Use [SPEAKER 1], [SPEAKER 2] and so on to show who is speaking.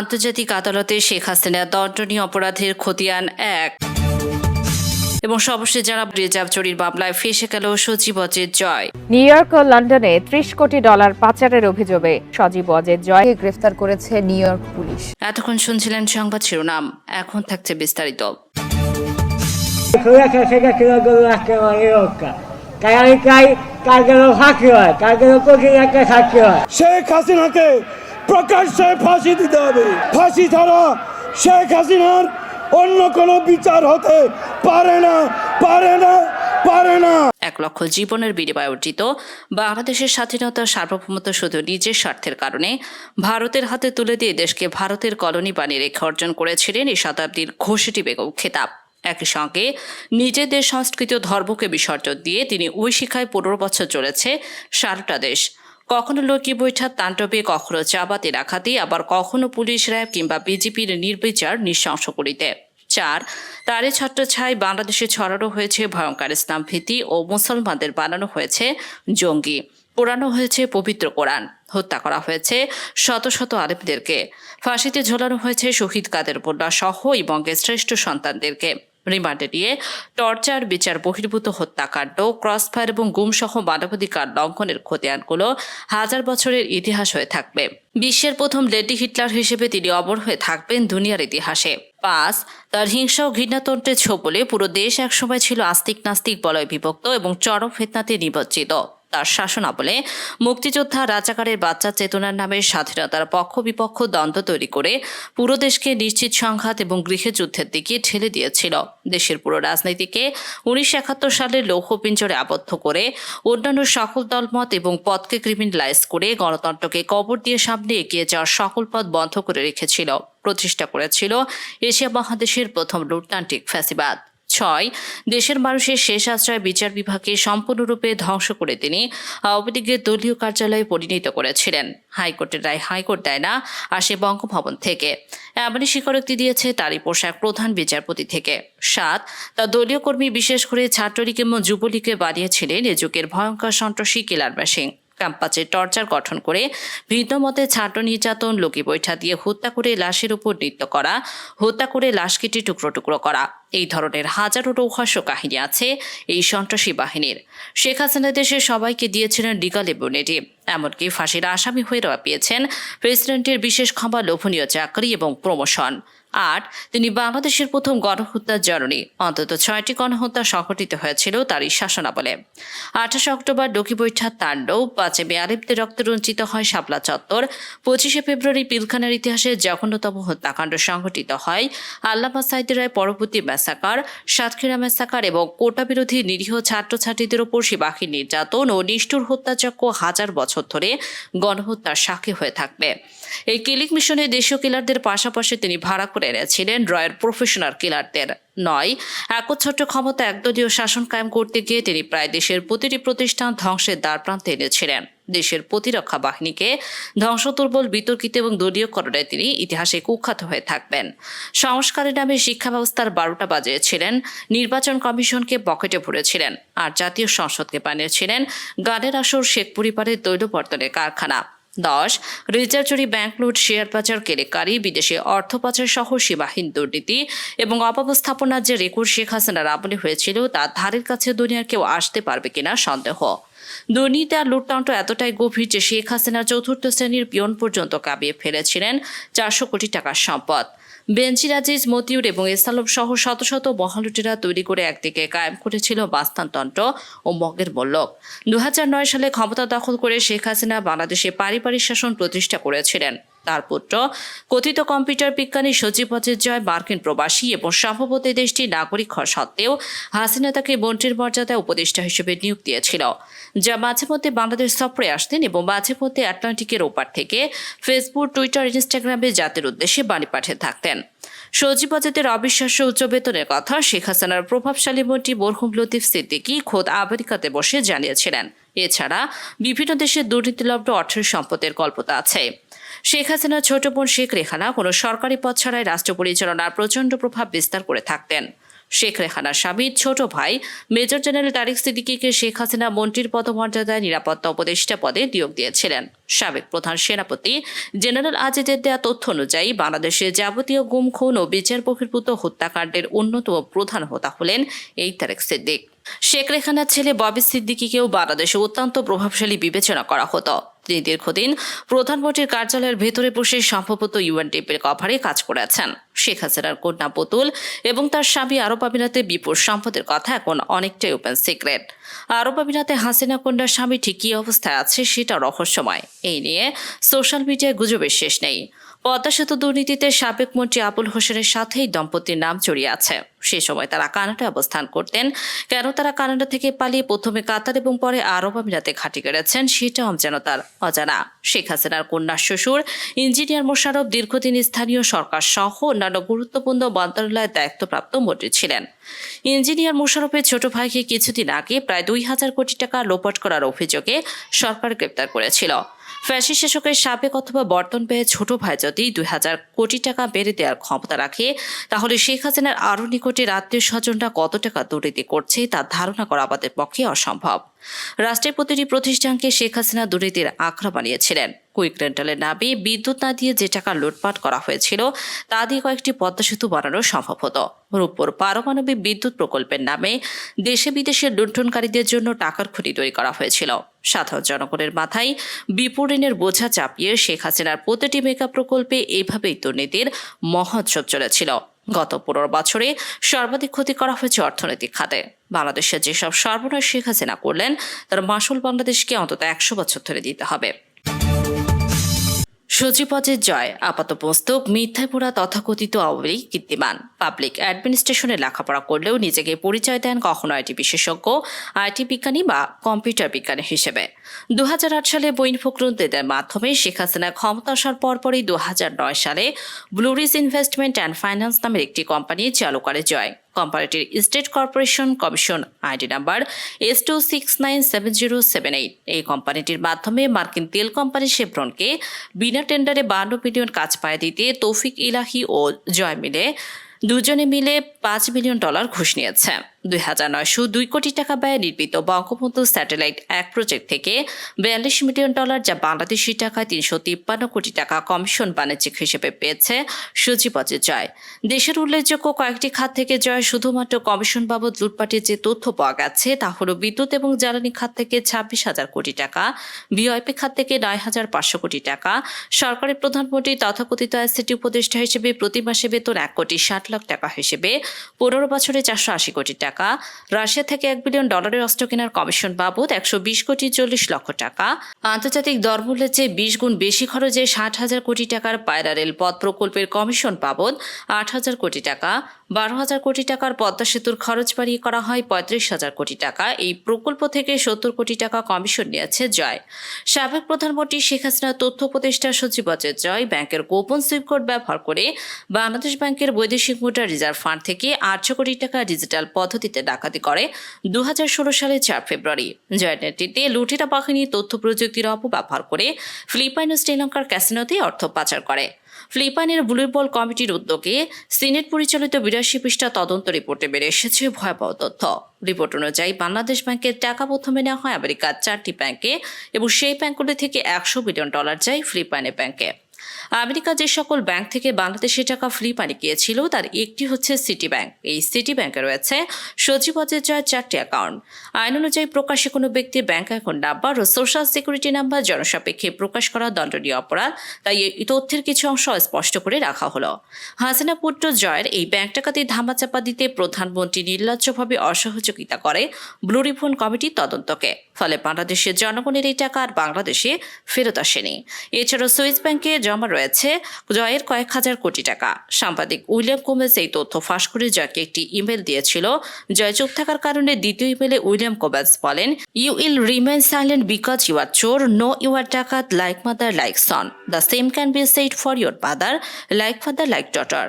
[SPEAKER 1] আন্তর্জাতিক আদালতে শেখ হাসিনা দণ্ডনীয় অপরাধের খতিয়ান এক। এবং সর্বশেষ যারা রিজার্ভ চুরির মামলায় ফেসে গেল সচিব অজিত জয়।
[SPEAKER 2] নিউ ইয়র্ক ও লন্ডনে ত্রিশ কোটি ডলার পাচারের অভিযোগে সজীব অজের জয়কে গ্রেফতার করেছে নিউ ইয়র্ক পুলিশ?
[SPEAKER 1] এতক্ষণ শুনছিলেন সংবাদ শিরোনাম। এখন থাকছে বিস্তারিত।
[SPEAKER 3] cada lo hackeo, cada lo que que hackeo.
[SPEAKER 4] Sheikh হাসিনাকে প্রকাশ্যে ফাঁসি দিতে হবে। ফাঁসি ছাড়া শেখ হাসিনার অন্য কোনো বিচার হতে পারে না পারে না পারে না।
[SPEAKER 1] এক লক্ষ জীবনের বিনিময়ে অর্জিত বাংলাদেশের স্বাধীনতা সার্বভৌমত্ব শুধু নিজের স্বার্থের কারণে, ভারতের হাতে তুলে দিয়ে দেশকে ভারতের কলোনি বানিয়ে রেখে অর্জন করেছিলেন এই শতাব্দীর ঘোষেটি বেগম খেতাব। একই সঙ্গে নিজেদের সংস্কৃতি ধর্মকে বিসর্জন দিয়ে তিনি ওই শিক্ষায় পনেরো বছর চলেছে সারাটা দেশ। কখনো লোকি বৈঠা তাণ্ডবে কখনো চাবাতে রাখাতে আবার কখনো পুলিশ র্যাব কিংবা বিজেপির নির্বিচার নৃশংস করিতে। চার তারই ছত্রছায় বাংলাদেশে ছড়ানো হয়েছে ভয়ঙ্কর ইসলাম ভীতি ও মুসলমানদের বানানো হয়েছে জঙ্গি। পোড়ানো হয়েছে পবিত্র কোরআন। হত্যা করা হয়েছে শত শত আলেমদেরকে। ফাঁসিতে ঝোলানো হয়েছে শহীদ কাদের বন্যা সহ বঙ্গের শ্রেষ্ঠ সন্তানদেরকে। রিমান্ডে নিয়ে টর্চার, বিচার, বহির্ভূত হত্যাকাণ্ড, ক্রসফায়ার এবং গুমসহ মানবাধিকার লঙ্ঘনের খতিয়ানগুলো হাজার বছরের ইতিহাস হয়ে থাকবে। বিশ্বের প্রথম লেডি হিটলার হিসেবে তিনি অমর হয়ে থাকবেন দুনিয়ার ইতিহাসে। পাঁচ, তার হিংসা ও ঘৃণাতন্ত্রের ছোবলে পুরো দেশ একসময় ছিল আস্তিক নাস্তিক বলয় বিভক্ত এবং চরম ফেতনাতে নিমজ্জিত। তার শাসনাবলে মুক্তিযোদ্ধা রাজাকারের বাচ্চা চেতনার নামে স্বাধীনতার পক্ষ বিপক্ষ দ্বন্দ্ব তৈরি করে পুরো দেশকে নিশ্চিত সংঘাত এবং গৃহে যুদ্ধের দিকে ঠেলে দিয়েছিল। দেশের পুরো রাজনীতিকে উনিশশো একাত্তর সালে লৌহ পিঞ্জরে আবদ্ধ করে অন্যান্য সকল দলমত এবং পথকে ক্রিমিনালাইজ করে গণতন্ত্রকে কবর দিয়ে সামনে এগিয়ে যাওয়ার সকল পথ বন্ধ করে রেখেছিল। প্রতিষ্ঠা করেছিল এশিয়া মহাদেশের প্রথম লুটতান্ত্রিক ফ্যাসিবাদ। ছয়, দেশের মানুষের শেষ আশ্রয় বিচার বিভাগকে সম্পূর্ণরূপে ধ্বংস করে তিনি আওয়ামী লীগের দলীয় কার্যালয়ে পরিণত করেছিলেন। হাইকোর্টের রায় হাইকোর্ট দেয় না, আসে বঙ্গভবন থেকে। এমনই স্বীকারোক্তি দিয়েছে তারই পোশাক প্রধান বিচারপতি থেকে। সাত, তা দলীয় কর্মী বিশেষ করে ছাত্রলীগ এবং যুবলীগকে বানিয়েছিলেন এ যুগের ভয়ঙ্কর সন্ত্রাসী কিলার ব্যাসিং ক্যাম্পাসে টর্চার গঠন করে ভিন্ন মতে ছাত্র নির্যাতন, লোকি বৈঠা দিয়ে হত্যা করে লাশের উপর নৃত্য করা, হত্যা করে লাশ কেটে টুকরো টুকরো করা। এই ধরনের হাজারো রৌহাস্য কাহিনী আছে এই সন্ত্রাসী বাহিনীর। শেখ হাসিনা দেশের সবাইকে দিয়েছিলেন লিগাল ইমিউনিটি এমনকি ফাঁসির আসামি হয়ে পেয়েছেন প্রেসিডেন্টের বিশেষ ক্ষমা লোভনীয় চাকরি এবং প্রমোশন। আট, তিনি বাংলাদেশের প্রথম গণহত্যার জননী। অন্তত ছয়টি গণহত্যা সংঘটিত হয়েছিল তারই শাসনাবলে। আঠাশে অক্টোবর ডকি বৈঠা তাণ্ডব, পাঁচে মে আলিপদের রক্তে রঞ্চিত হয় শাপলা চত্বর, পঁচিশে ফেব্রুয়ারি পিলখানার ইতিহাসে জঘন্যতম হত্যাকাণ্ড সংঘটিত হয়। আল্লামা সাইদি রায় পরবর্তী ম্যাসাকার সাতক্ষীরা ম্যাসাকার এবং কোটা বিরোধী নিরীহ ছাত্রছাত্রীদের ওপর শিবাহী নির্যাতন ও নিষ্ঠুর হত্যাযজ্ঞ হাজার বছর ধরে গণহত্যার সাক্ষী হয়ে থাকবে। এই কিলিং মিশনে দেশীয় কিলারদের পাশাপাশি তিনি ভাড়া করে এনেছিলেন রয়ের প্রফেশনাল কিলারদের নয়, একচ্ছত্র ক্ষমতা একদলীয় শাসন কায়েম করতে গিয়ে তিনি প্রায় দেশের প্রতিটি প্রতিষ্ঠান ধ্বংসের দ্বার প্রান্তে এনেছিলেন। দেশের প্রতিরক্ষা বাহিনীকে ধ্বংসদুর্বল বিতর্কিত এবং দলীয়করণে তিনি ইতিহাসে কুখ্যাত হয়ে থাকবেন। সংস্কারের নামে শিক্ষা ব্যবস্থার বারোটা বাজিয়েছিলেন, নির্বাচন কমিশনকে পকেটে ভরেছিলেন, আর জাতীয় সংসদকে বানিয়েছিলেন গানের আসর শেখ পরিবারের তৈলবর্তনের কারখানা। দশ, রিজার্ভ চুরি, ব্যাংক লুট, শেয়ার পাচার কেলেকারি বিদেশে অর্থ পাচার সহ সীমাহীন দুর্নীতি এবং অপস্থাপনার যে রেকর্ড শেখ হাসিনার আমলে হয়েছিল তা ধারের কাছে দুনিয়ার কেউ আসতে পারবে কিনা সন্দেহ। দুর্নীতি আর লুটতন্ত্র এতটাই গভীর যে শেখ হাসিনা চতুর্থ শ্রেণির পিয়ন পর্যন্ত কাঁপিয়ে ফেলেছিলেন চারশো কোটি টাকার সম্পদ। বেঞ্জির আজিজ, মতিউর এবং এসালম সহ শত শত মহালুটেরা তৈরি করে একদিকে কায়েম করেছিল বাস্তানতন্ত্র ও মগের মল্লক। দু সালে ক্ষমতা দখল করে শেখ হাসিনা বাংলাদেশে পারিবারিক শাসন প্রতিষ্ঠা করেছিলেন। তার পুত্র। কথিত কম্পিউটার বিজ্ঞানী অজিত জয় মার্কিন প্রবাসী এবং সম্ভবত দেশটির নাগরিক হওয়া সত্ত্বেও হাসিনা তাকে মন্ত্রীর মর্যাদায় উপদেষ্টা হিসেবে নিয়োগ দিয়েছিল, যা মাঝে মধ্যে বাংলাদেশ সফরে আসতেন এবং মাঝে মধ্যে আটলান্টিকের ওপার থেকে ফেসবুক, টুইটার, ইনস্টাগ্রামে জাতির উদ্দেশ্যে বাণী পাঠিয়ে থাকতেন। সজীব অজিতের অবিশ্বাস্য উচ্চ বেতনের কথা শেখ হাসিনার প্রভাবশালী মন্ত্রী মরহুম লতিফ সিদ্দিকী খোদ আমেরিকাতে বসে জানিয়েছিলেন। এছাড়া বিভিন্ন দেশের দুর্নীতিলব্ধ অর্থের সম্পদের কল্পতা আছে। শেখ হাসিনার ছোট বোন শেখ রেহানা কোনো সরকারি পদ ছাড়াই রাষ্ট্র পরিচালনার প্রচণ্ড প্রভাব বিস্তার করে থাকতেন। শেখ রেহানার স্বামীর ছোট ভাই মেজর জেনারেল তারিক সিদ্দিকীকে শেখ হাসিনা মন্ত্রীর পদমর্যাদায় নিরাপত্তা উপদেষ্টা পদে নিয়োগ দিয়েছিলেন। সাবেক প্রধান সেনাপতি জেনারেল আজিজের দেয়া তথ্য অনুযায়ী বাংলাদেশে যাবতীয় গুম, খুন ও বিচার বহির্ভূত হত্যাকাণ্ডের অন্যতম প্রধান হোতা হলেন এই তারেক সিদ্দিক। শেখ রেখানার ছেলে ববি সিদ্দিকীকেও বাংলাদেশে অত্যন্ত প্রভাবশালী বিবেচনা করা হতো। তিনি দীর্ঘদিন প্রধানমন্ত্রীর কার্যালয়ের ভেতরে বসে সম্ভবত ইউএনডিপির কভারে কাজ করেছেন। শেখ হাসিনার কন্যা পুতুল এবং তার স্বামী আরব আমিরাতে বিপুল সম্পদের কথা এখন অনেকটাই ওপেন সিক্রেট। আরব আমিরাতে হাসিনা কন্যার স্বামী ঠিক কী অবস্থায় আছে সেটা রহস্যময়। এই নিয়ে সোশ্যাল মিডিয়ায় গুজবের শেষ নেই। পদ্মা সেতু দুর্নীতিতে সাবেক মন্ত্রী আবুল হোসেনের সাথেই দম্পতির নাম জড়িয়ে আছে। সে সময় তারা কানাডায় অবস্থান করতেন। কেন তারা কানাডা থেকে পালিয়ে প্রথমে কাতার এবং পরে আরব আমিরাতে ঘাঁটি গেড়েছেন সেটাও যেন তার অজানা। শেখ হাসিনার কন্যা শ্বশুর, ইঞ্জিনিয়ার মোশারফ দীর্ঘদিন স্থানীয় সরকার সহ অন্যান্য গুরুত্বপূর্ণ মন্ত্রণালয়ের দায়িত্বপ্রাপ্ত মন্ত্রী ছিলেন। ইঞ্জিনিয়ার মোশারফের ছোট ভাইকে কিছুদিন আগে প্রায় দুই হাজার কোটি টাকা লোপট করার অভিযোগে সরকার গ্রেপ্তার করেছিল। ফ্যাসি শাসকের সাবেক অথবা বর্তন পেয়ে ছোট ভাই যদি দুই হাজার কোটি টাকা বেড়ে দেওয়ার ক্ষমতা রাখে, তাহলে শেখ হাসিনার আরও নিকটে আত্মীয় স্বজনরা কত টাকা দুর্নীতি করছে তা ধারণা করা আমাদের পক্ষে অসম্ভব। রাষ্ট্রের প্রতিটি প্রতিষ্ঠানকে শেখ হাসিনা দুর্নীতির আখড়া বানিয়েছিলেন। কুইক রেন্টালের নামে বিদ্যুৎ না দিয়ে যে টাকা লুটপাট করা হয়েছিল, তা দিয়ে কয়েকটি পদ্মা সেতু বানানো সম্ভব হতো। রূপপুর পারমাণবিক বিদ্যুৎ প্রকল্পের নামে দেশে বিদেশে লুণ্ঠনকারীদের জন্য টাকার খুঁটি তৈরি করা হয়েছিল। সাধারণ জনগণের মাথায় বিপুল ঋণের বোঝা চাপিয়ে শেখ হাসিনার প্রতিটি মেগা প্রকল্পে এভাবেই দুর্নীতির মহোৎসব চলেছিল। গত পনেরো বছরে সর্বাধিক ক্ষতি করা হয়েছে অর্থনৈতিক খাতে। বাংলাদেশে যেসব সর্বনাশ শেখ হাসিনা করলেন, তার মাসুল বাংলাদেশকে অন্তত একশো বছর ধরে দিতে হবে। সচিপদের জয় আপাতমস্তক মিথ্যায় পোড়া তথাকথিত আওয়ামী কীর্তিমান। পাবলিক অ্যাডমিনিস্ট্রেশনে লেখাপড়া করলেও নিজেকে পরিচয় দেন কখনো আইটি বিশেষজ্ঞ, আইটি বিজ্ঞানী বা কম্পিউটার বিজ্ঞানী হিসেবে। দু হাজার আট সালে বইন ফখরুদ্দিনের মাধ্যমে শেখ হাসিনা ক্ষমতা আসার পরপরই দু হাজার নয় সালে ব্লুরিজ ইনভেস্টমেন্ট অ্যান্ড ফাইন্যান্স নামের একটি কোম্পানি চালু করে জয়। কোম্পানিটির state corporation commission ID number S two six nine seven zero seven eight এই কোম্পানিটির মাধ্যমে মার্কিন তেল কোম্পানি শেভরনকে বিনা টেন্ডারে বান্ন মিলিয়ন কাজ পায় দিতে তৌফিক ইলাহি ও জয় মিলে দুজনে মিলে পাঁচ মিলিয়ন ডলার ঘুষ নিয়েছে। দুই হাজার নয়শো দুই কোটি টাকা ব্যয়ে নির্মিত বঙ্গবন্ধু স্যাটেলাইট এক প্রজেক্ট থেকে বিয়াল্লিশ মিলিয়ন ডলার যা বাংলাদেশি টাকায় তিনশো তিপ্পান্ন কোটি টাকা কমিশন বাণিজ্যিক হিসেবে পেয়েছে সচিবজে জয়। দেশের উল্লেখযোগ্য কয়েকটি খাত থেকে জয় শুধুমাত্র কমিশন বাবদ লুটপাটের যে তথ্য পাওয়া গেছে তা হল বিদ্যুৎ এবং জ্বালানি খাত থেকে ছাব্বিশ হাজার কোটি টাকা বিআইপি খাত থেকে নয় হাজার পাঁচশো কোটি টাকা সরকারের প্রধানমন্ত্রী তথাকথিত আইসিটি উপদেষ্টা হিসেবে প্রতি মাসে বেতন এক কোটি ষাট লাখ টাকা হিসেবে, পনেরো বছরে চারশো আশি কোটি টাকা। রাশিয়া থেকে এক বিলিয়ন ডলারের অস্ত্র কেনার কমিশন বাবদ একশো বিশ কোটি চল্লিশ লক্ষ টাকা। আন্তর্জাতিক দরমূল্যের চেয়ে বিশ গুণ বেশি খরচে ষাট হাজার কোটি টাকার পায়রা রেলপথ প্রকল্পের কমিশন বাবদ আট হাজার কোটি টাকা। বারো হাজার কোটি টাকার পদ্মা সেতুর খরচ বাড়িয়ে করা হয় পঁয়ত্রিশ হাজার কোটি টাকা। এই প্রকল্প থেকে সত্তর কোটি টাকা কমিশন নিয়েছে জয়। সাবেক প্রধানমন্ত্রী শেখ হাসিনা তথ্য উপদেষ্টা সচিব অজয় জয় ব্যাংকের গোপন সুইপ কোড ব্যবহার করে বাংলাদেশ ব্যাংকের বৈদেশিক মুদ্রা রিজার্ভ ফান্ড থেকে আটশো কোটি টাকা ডিজিটাল পদ্ধতিতে ডাকাতি করে দু হাজার ষোলো সালের চার ফেব্রুয়ারি। জয়ের নেতৃত্বে লুটেরা বাহিনী তথ্য প্রযুক্তির অপব্যবহার করে ফিলিপাইন ও শ্রীলঙ্কার ক্যাসিনোতে অর্থ পাচার করে। ফিলিপাইনের ভলিবল কমিটির উদ্যোগে সিনেট পরিচালিত বিরাশি পৃষ্ঠা তদন্ত রিপোর্টে বেড়ে এসেছে ভয়াবহ তথ্য। রিপোর্ট অনুযায়ী বাংলাদেশ ব্যাংকের টাকা প্রথমে নেওয়া হয় আমেরিকার চারটি ব্যাংকে এবং সেই ব্যাংকগুলি থেকে একশো বিলিয়ন ডলার যায় ফিলিপাইনের ব্যাংকে। আমেরিকা যে সকল ব্যাংক থেকে বাংলাদেশে টাকা ফিলিপাইনে গিয়েছিল, তার একটি হচ্ছে সিটি ব্যাংক এই সিটি ব্যাংকে রয়েছে সচিবদের জয় চারটি অ্যাকাউন্ট আইন অনুযায়ী প্রকাশে কোনো ব্যক্তির ব্যাংক অ্যাকাউন্ট নাম্বার ও সোশ্যাল সিকিউরিটি নাম্বার জনসাপেক্ষে প্রকাশ করা দণ্ডনীয় অপরাধ, তাই এই তথ্যের কিছু অংশ স্পষ্ট করে রাখা হলো। হাসিনা পুত্র জয়ের এই ব্যাংক টাকাতে ধামাচাপা দিতে প্রধানমন্ত্রী নির্লজ্জভাবে অসহযোগিতা করে ব্লু রিফোন কমিটির তদন্তকে। ফলে বাংলাদেশের জনগণের এই টাকা আর বাংলাদেশে ফেরত আসেনি। এছাড়াও সুইস ব্যাংকে জমা রয়েছে জয়ের কয়েক হাজার কোটি টাকা। সাংবাদিক উইলিয়াম কোমেজ এই তথ্য ফাঁস করে জয়কে একটি ইমেল দিয়েছিল। জয় চুপ থাকার কারণে দ্বিতীয় ইমেলে উইলিয়াম কোমেজ বলেন you will remain silent because you are চোর। নো ইউ আর ডাকাত like mother like son the same can be set for your mother like father like daughter